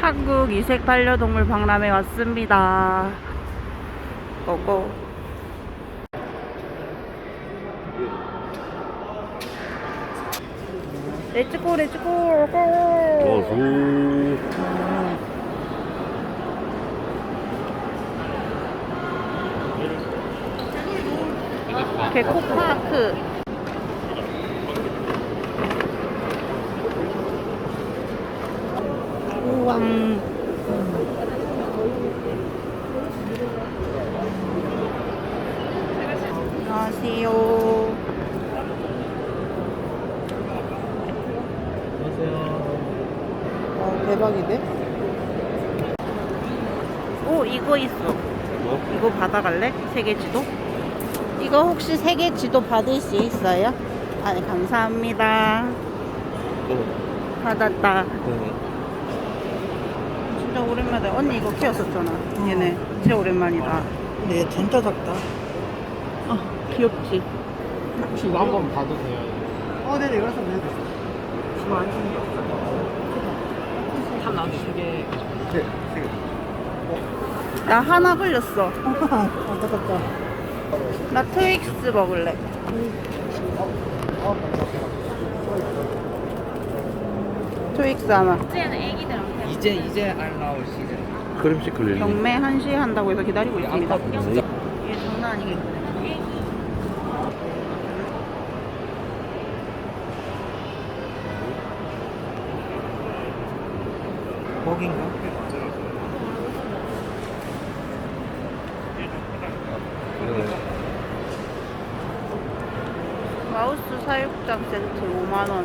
한국 이색 반려동물 박람회 왔습니다. 고고. 렛츠고 렛츠고 고. 어수 개코파크. 우왕. 안녕하세요. 어, 대박이네. 오 이거 있어. 뭐? 이거 받아갈래? 세계 지도? 이거 혹시 세계 지도 받을 수 있어요? 아, 네, 감사합니다. 어, 받았다. 네. 진짜 오랜만에. 언니 이거 키웠었잖아. 얘네. 진짜 오랜만이다. 근데 얘 진짜 작다. 아, 귀엽지? 혹시 이거 한번 봐도 돼요? 어, 네네, 이거서 해도 주문 안 주는 게 나무 세 개. 나 하나 걸렸어. 안타깝다. 나 트윅스 먹을래. 트윅스 하나. 이제 이제 알 나올 시즌. 크림시클 릴리 경매 1시 한다고 해서 기다리고 있습니다. 네. 이게 장난 아니겠네. 먹인가? 마우스 사육장 세트 5만원.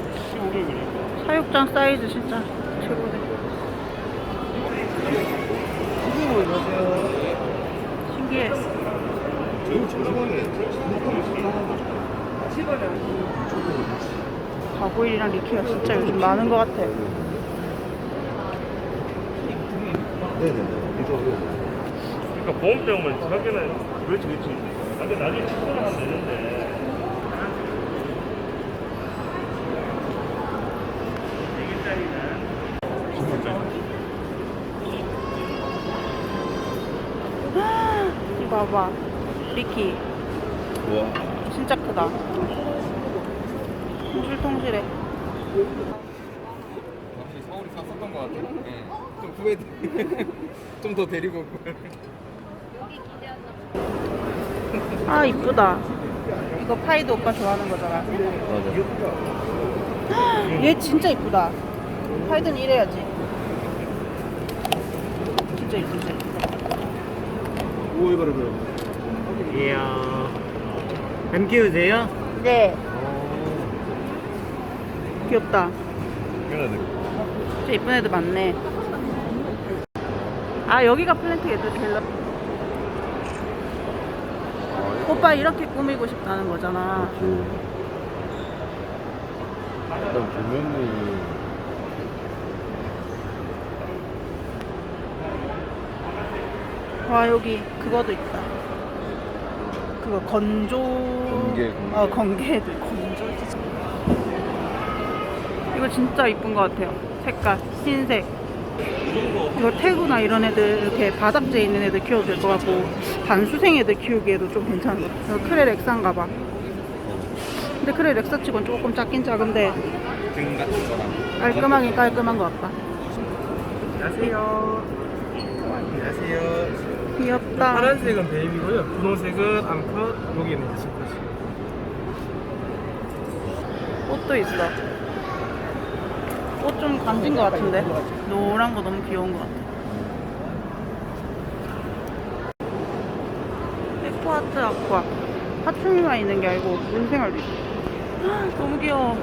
사육장 사이즈 진짜 최고네. 신기해. 가고일이랑 리키가 진짜 요즘 많은 것 같아. 네네네 이거 그러니까 보험 때문에 자기는 그렇지 그렇지 근데 나중에 치료를 하면 되는데 이거 봐봐. 리키. 와 진짜 크다. 통실통실해. 확실히 서울이 쌌었던 것 같아요. 네. 좀 후회. 좀더 데리고 올 걸. 아, 이쁘다. 이거 파이드 오빠 좋아하는 거잖아. 맞아 얘 진짜 이쁘다. 파이드는 이래야지. 진짜 이쁘다. 오 이거를 그래 이야. 뱀 키우세요? 네. 귀엽다. 그래 진짜 이쁜 애들 많네. 아, 여기가 플랜트 애들 갤러. 오빠 이렇게 꾸미고 싶다는 거잖아. 그렇지 일단 조명이 와 여기 그거도 있다. 그거 건조. 건개, 건개. 어 건개들 건조. 이거 진짜 이쁜 것 같아요. 색깔 흰색. 이거 태구나 이런 애들 이렇게 바닥재 있는 애들 키워도 될 것 같고 반수생 애들 키우기에도 좀 괜찮은 것 같아요. 이거 크레 렉사인가 봐. 근데 크레 렉사 치곤 조금 작긴 작은데 등 같은 거랑. 깔끔하긴 깔끔한 것 같다. 안녕하세요. 안녕하세요. 귀엽다. 파란색은 베이비고요. 분홍색은 암컷, 여기는 이제 수컷이. 옷도 있어. 옷좀 간진 것 같은데? 노란 거 너무 귀여운 것 같아. 에코아트 아쿠아. 하충이만 있는 게 아니고 물생활도 있어. 헉, 너무 귀여워.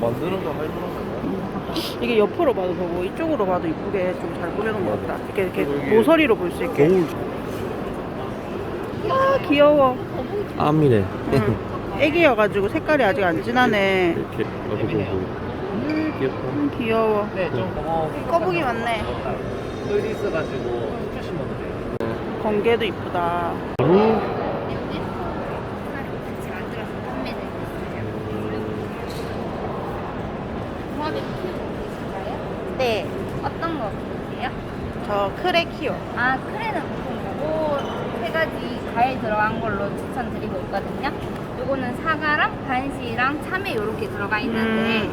만드는 거 건가? 이게 옆으로 봐도 보고 이쪽으로 봐도 이쁘게 좀 잘 꾸며놓은 것 같다. 이렇게, 이렇게 모서리로 볼 수 있게. 거울 아 귀여워. 암이네. 응. 애기여가지고 색깔이 아직 안 진하네. 이렇게 어, 보고 보고. 음, 귀엽다. 음, 귀여워. 네, 좀 고마워. 거북이 많네. 여기 있어가지고 주시면 돼요. 건개도 이쁘다. 바로? 네. 어떤 거 키우세요? 저 크레키오. 아, 크레는 보통 요거 세 가지 과일 들어간 걸로 추천드리고 있거든요. 요거는 사과랑 반시랑 참외 요렇게 들어가 있는데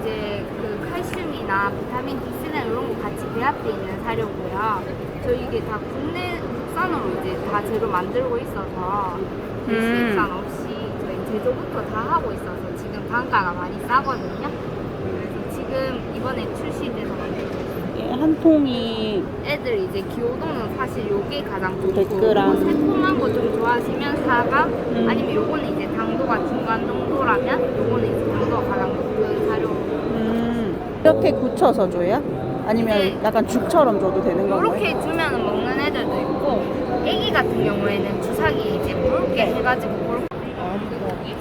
이제 그 칼슘이나 비타민 D3나 이런 거 같이 배합돼 있는 사료고요. 저희 이게 다 국내 국산으로 이제 다 재료 만들고 있어서 음. 수입산 없이 저희 제조부터 다 하고 있어서 지금 단가가 많이 싸거든요. 그래서 지금 이번에 출시돼서 한 통이 애들 이제 기호도는 사실 요게 가장 좋고 100g. 새콤한 거 좀 좋아하시면 사과 음. 아니면 요거는 이제 당도가 중간 정도라면 요거는 이제 당도가 가장 높은 사료 음, 이렇게 굳혀서 줘요? 아니면 네. 약간 죽처럼 줘도 되는 건가요? 요렇게 주면 먹는 애들도 있고 애기 같은 경우에는 주사기 이제 묽게 해가지고 그렇게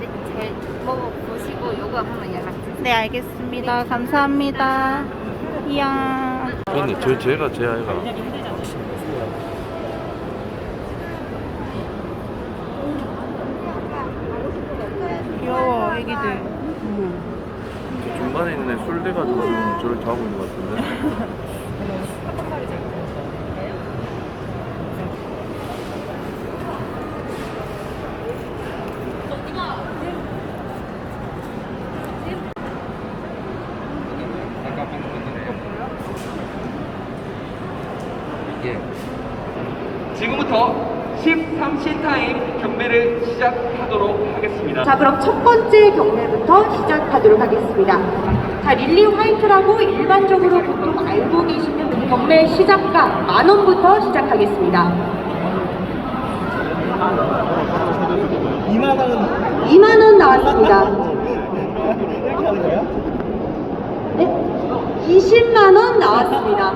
네, 잘 먹어보시고 요거 하면 연락 주세요 네, 알겠습니다. 감사합니다. 이야. 근데 저 제가 제 아이가 귀여워, 애기들. 음. 중간에 있는 애 술 돼가지고 지금 저를 자고 있는 것 같은데. 아까 방금 예. 지금부터 13시 타임 경매를 시작하도록 하겠습니다. 자, 그럼 첫 번째 경매부터 시작하도록 하겠습니다. 자, 릴리 화이트라고 일반적으로 보통 알고 계시는 경매 시작가 만 원부터 시작하겠습니다. 2만 원은 2만 원 나왔습니다. 이렇게 하는 거야? 네? 20만 원 나왔습니다.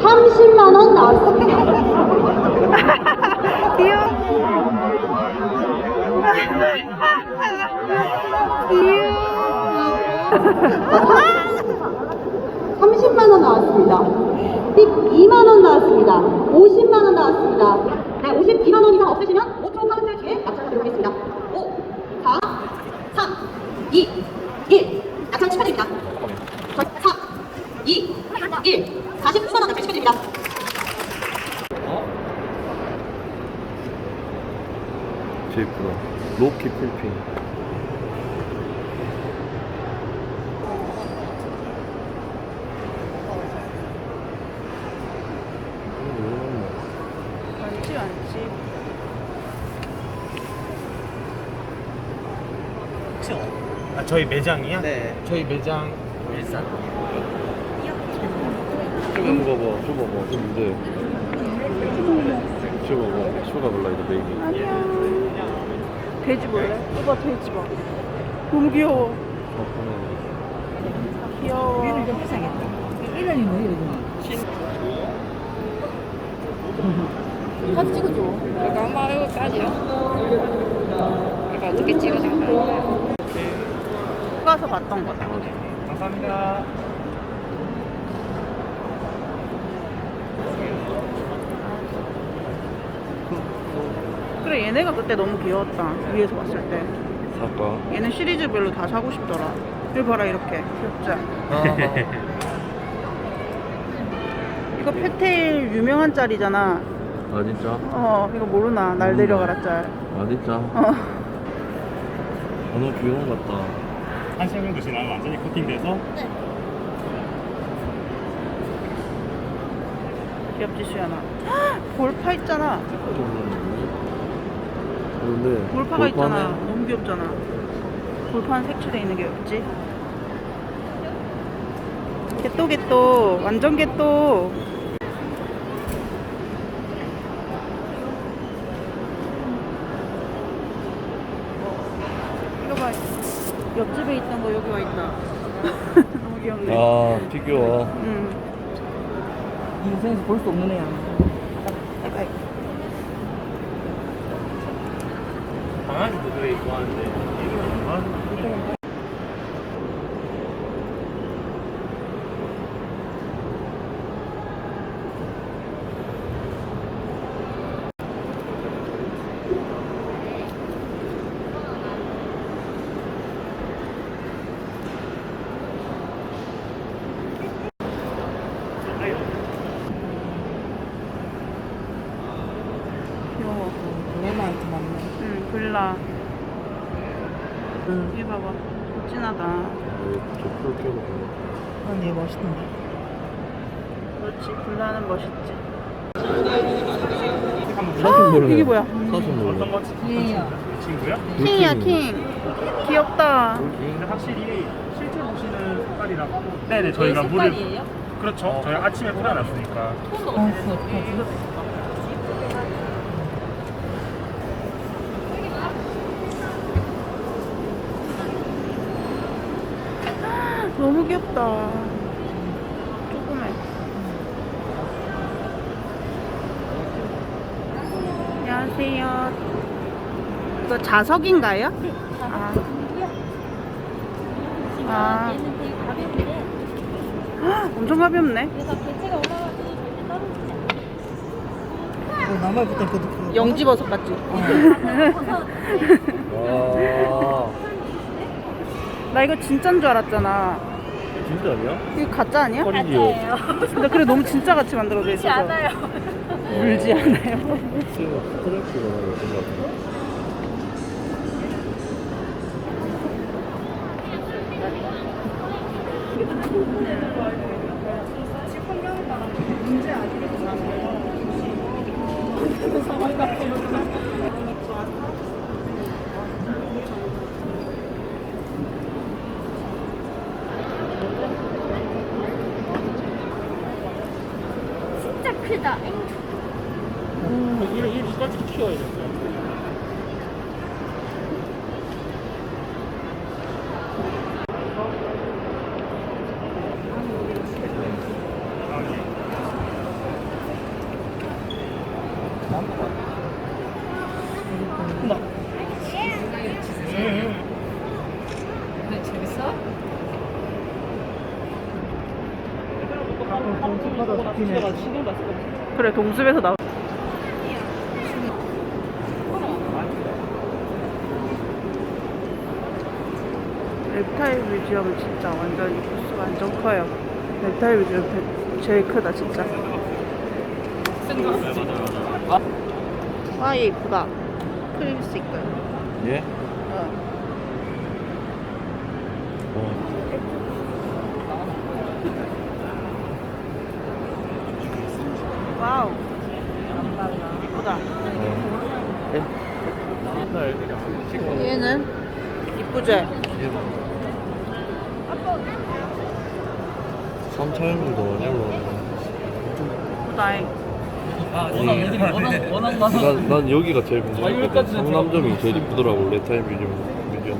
(30만 원) 나왔습니다. (30만 원) 나왔습니다. (2만 원) 나왔습니다. (50만 원) 나왔습니다. 네, (52만 원) 이상 없으시면 5초 카운트 뒤에 낙찰하도록 하겠습니다. 5, 4, 3, 2, 1. 낙찰 축하드립니다. 4, 2, 1. 49만 원 낙찰 축하드립니다. 제 이쁘다. 로키 풀핑. 많지, 많지. 혹시 어, 아, 저희 매장이야? 네, 저희 매장 일산. 저거 봐봐, 저거 봐봐. 근데 저거 봐. 슈가 블라이드 베이비. 안녕. 돼지 볼래? 오빠 돼지 봐. 너무 귀여워. 아, 귀여워. 사진 찍어줘 이거 한번 이거 까지요 이거 어떻게 찍어줘 가서 봤던 거다. 감사합니다. 그래, 얘네가 그때 너무 귀여웠다. 위에서 봤을 때. 사과. 얘는 시리즈별로 다 사고 싶더라. 여기 봐라, 이렇게. 귀엽지? 이거 페테일 유명한 짤이잖아. 아 진짜? 어, 이거 모르나. 날 내려가라 짤. 아 진짜? 어. 아, 너무 귀여운 것 같다. 한 시간 정도 지나면 완전히 코팅돼서 귀엽지, 수연아. 헉, 볼파 있잖아. 근데 볼파가 있잖아. 너무 귀엽잖아. 볼파는 색칠돼 있는 게 없지. 개또 개또 완전 개또. 이거 봐. 옆집에 있던 거 여기 와 있다. 너무 아 피규어. 음. 인생에서 볼 수 없는 애야. 강아지도 그래 좋아하는데 얘는 강아지 귀여워. 오랜만에 만나. 응, 불라. 이 봐봐. 진하다. 저풀 끼고. 아, 얘 멋있던데. 그렇지. 불라는 멋있지. 노래. 이게 뭐야? 어떤 거 친구야? 킹이야, 킹. 귀엽다. 근데 확실히 실제 보시는 색깔이랑 네네 저희가 물을 그렇죠 저희 아침에 뿌려놨으니까 어, 어떡하지? 너무 귀엽다. 조그매. 안녕하세요. 이거 자석인가요? 아. 아. 얘는 되게 가볍게 헉, 엄청 가볍네. 그래서 개체가 올라가도 절대 떨어지지 않아. 어, 그것도 그거. 영지버섯 같지? 와. 나 이거 진짜인 줄 알았잖아. 진짜 아니야? 이거 가짜 아니야? 귀여워. 근데 그래 너무 진짜 같이 만들어져 있어서. 않아요. 울지 않아요. 진짜 크다. 이를 이까지 키워야 돼 그래 동숲에서 나오. rep타일 뮤 지엄은 진짜 완전 이 코스가 완전 커요. 뮤지엄 대- 제일 크다 진짜. 와, 얘 이쁘다. 클립스 있고요. 예? 어. 어. 와우. 이쁘다. 얘는 이쁘지? 삼차형도 많이 올라오네. 이쁘다. 난, 난 여기가 제일 궁금했거든. 성남점이 제일 이쁘더라고. 레타임 뮤지엄. 뮤지엄.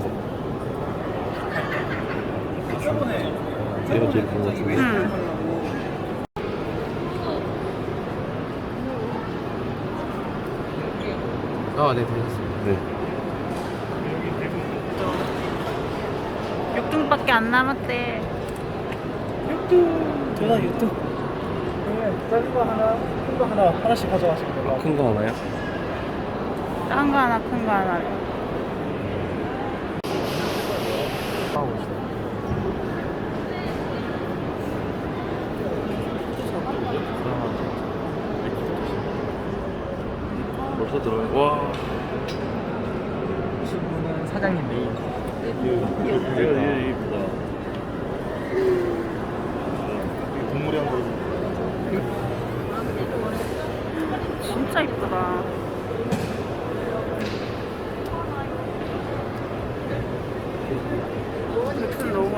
얘가 제일 이쁜 것 중에. 응. 아, 네. 네. 6등밖에 안 남았대. 전화 유튜브 작은 거 하나 큰 거 하나 하나씩 가져가시면 돼요 큰 거 하나요? 작은 거 하나, 큰 거 하나. 벌써 들어요. 와. 친구는 사장님 메인 얘가 되게 이쁘다. 동물이 한 거. 진짜 이쁘다. 너무.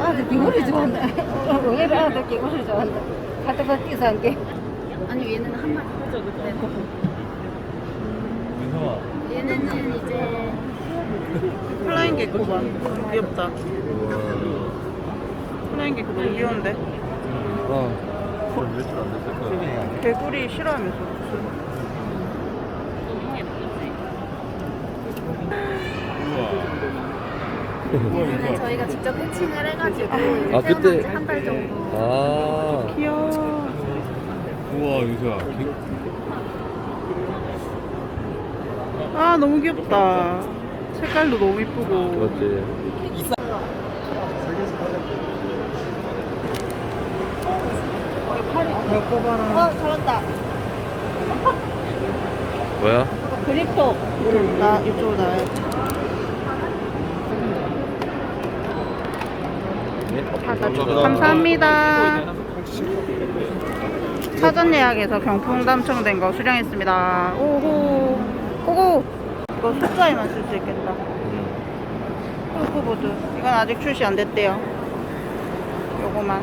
아들 개구리 좋아한다. 의외로 아들 개구리 좋아한다. 갖다 봐 뛰어서 한 게. 아니 얘는 한 마리 크죠 그때. 민성아. 얘네는 이제 플라잉 개코바. 귀엽다. 게 너무 귀여운데. 아, 안 됐을 거야. 개구리 싫어하면서. 이거는 저희가 직접 패칭을 해가지고 아, 그때- 한달 정도. 아, 귀여워. 우와, 유수야. 아 너무 귀엽다. 색깔도 너무 이쁘고. 맞지? 어, 잘한다. 뭐야? 그립톡. 나 이쪽으로 나와 요. 감사합니다. 사전 예약에서 경품 당첨된 거 수령했습니다. 오호. 고고. 이거 숫자에만 쓸 수 있겠다. 골프보드. 이건 아직 출시 안 됐대요. 요거만.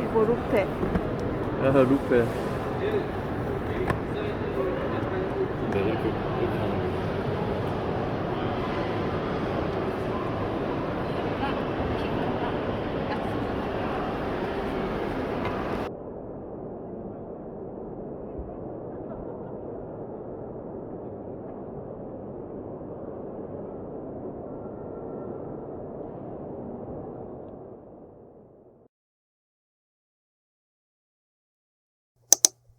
이거 루페. 야, 루페. 네, 이렇게, 이렇게.